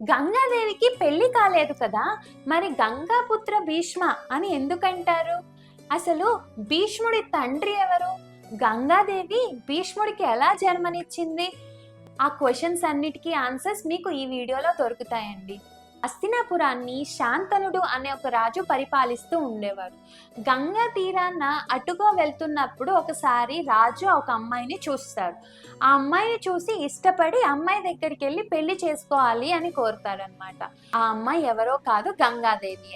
గంగాదేవికి పెళ్ళి కాలేదు కదా మరి గంగాపుత్ర భీష్మ అని ఎందుకంటారు? అసలు భీష్ముడి తండ్రి ఎవరు? గంగాదేవి భీష్ముడికి ఎలా జన్మనిచ్చింది? ఆ క్వశ్చన్స్ అన్నిటికీ ఆన్సర్స్ మీకు ఈ వీడియోలో దొరుకుతాయండి. హస్తినాపురాన్ని శాంతనుడు అనే ఒక రాజు పరిపాలిస్తూ ఉండేవాడు. గంగా తీరాన అటుగా వెళ్తున్నప్పుడు ఒకసారి రాజు ఒక అమ్మాయిని చూస్తాడు. ఆ అమ్మాయిని చూసి ఇష్టపడి అమ్మాయి దగ్గరికి వెళ్ళి పెళ్ళి చేసుకోవాలి అని కోరుతాడనమాట ఆ అమ్మాయి ఎవరో కాదు గంగాదేవి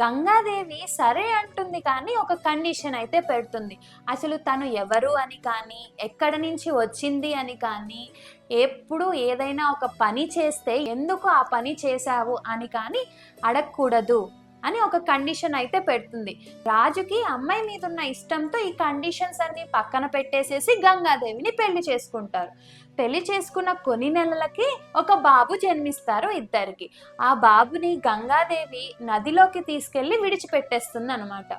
గంగాదేవి సరే అంటుంది కానీ ఒక కండిషన్ అయితే పెడుతుంది. అసలు తను ఎవరు అని కానీ ఎక్కడి నుంచి వచ్చింది అని కానీ ఎప్పుడు ఏదైనా ఒక పని చేస్తే ఎందుకు ఆ పని చేశావు అని కానీ అడగకూడదు. అని ఒక కండిషన్ అయితే పెడుతుంది. రాజుకి అమ్మాయి మీద ఉన్న ఇష్టంతో ఈ కండిషన్స్ అన్ని పక్కన పెట్టేసేసి గంగాదేవిని పెళ్ళి చేసుకుంటారు. పెళ్ళి చేసుకున్న కొన్ని నెలలకి ఒక బాబు జన్మిస్తారు ఇద్దరికి. ఆ బాబుని గంగాదేవి నదిలోకి తీసుకెళ్ళి విడిచిపెట్టేస్తుంది అనమాట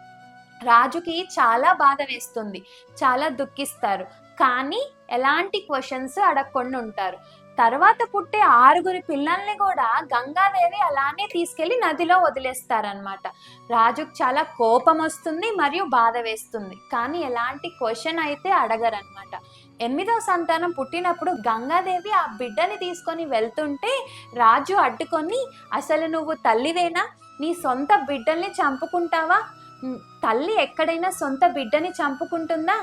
రాజుకి చాలా బాధ వేస్తుంది. చాలా దుఃఖిస్తారు. కానీ ఎలాంటి క్వశ్చన్స్ అడగకుండా ఉంటారు. తర్వాత పుట్టే ఆరుగురి పిల్లల్ని కూడా గంగాదేవి అలానే తీసుకెళ్ళి నదిలో వదిలేస్తారనమాట రాజుకు చాలా కోపం వస్తుంది మరియు బాధ వేస్తుంది. కానీ ఎలాంటి క్వశ్చన్ అయితే అడగరనమాట ఎనిమిదవ సంతానం పుట్టినప్పుడు గంగాదేవి ఆ బిడ్డని తీసుకొని వెళ్తుంటే రాజు అడ్డుకొని అసలు నువ్వు తల్లివేనా? నీ సొంత బిడ్డల్ని చంపుకుంటావా? తల్లి ఎక్కడైనా సొంత బిడ్డని చంపుకుంటుందా?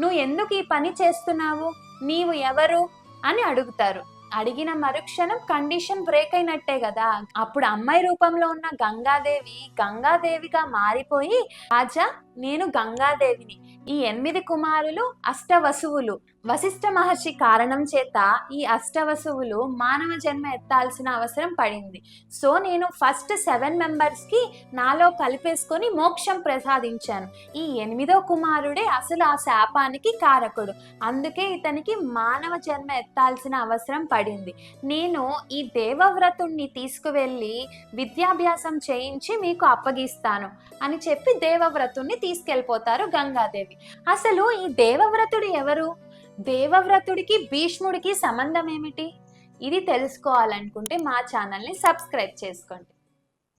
నువ్వు ఎందుకు ఈ పని చేస్తున్నావు? నీవు ఎవరు? అని అడుగుతారు. అడిగిన మరుక్షణం కండిషన్ బ్రేక్ అయినట్టే కదా. అప్పుడు అమ్మాయి రూపంలో ఉన్న గంగాదేవి గంగాదేవిగా మారిపోయి రాజా నేను గంగాదేవిని. ఈ ఎనిమిది కుమారులు అష్టవసువులు. వశిష్ఠ మహర్షి కారణం చేత ఈ అష్టవసువులు మానవ జన్మ ఎత్తాల్సిన అవసరం పడింది. సో నేను ఫస్ట్ సెవెన్ మెంబర్స్కి నాలో కలిపేసుకొని మోక్షం ప్రసాదించాను. ఈ ఎనిమిదో కుమారుడే అసలు ఆ శాపానికి కారకుడు. అందుకే ఇతనికి మానవ జన్మ ఎత్తాల్సిన అవసరం పడింది. నేను ఈ దేవవ్రతుణ్ణి తీసుకువెళ్ళి విద్యాభ్యాసం చేయించి మీకు అప్పగిస్తాను అని చెప్పి దేవవ్రతుణ్ణి తీసుకెళ్ళిపోతారు గంగాదేవి. అసలు ఈ దేవవ్రతుడు ఎవరు? దేవవ్రతుడికి భీష్ముడికి సంబంధం ఏమిటి? ఇది తెలుసుకోవాలనుకుంటే మా ఛానల్ని సబ్స్క్రైబ్ చేసుకోండి.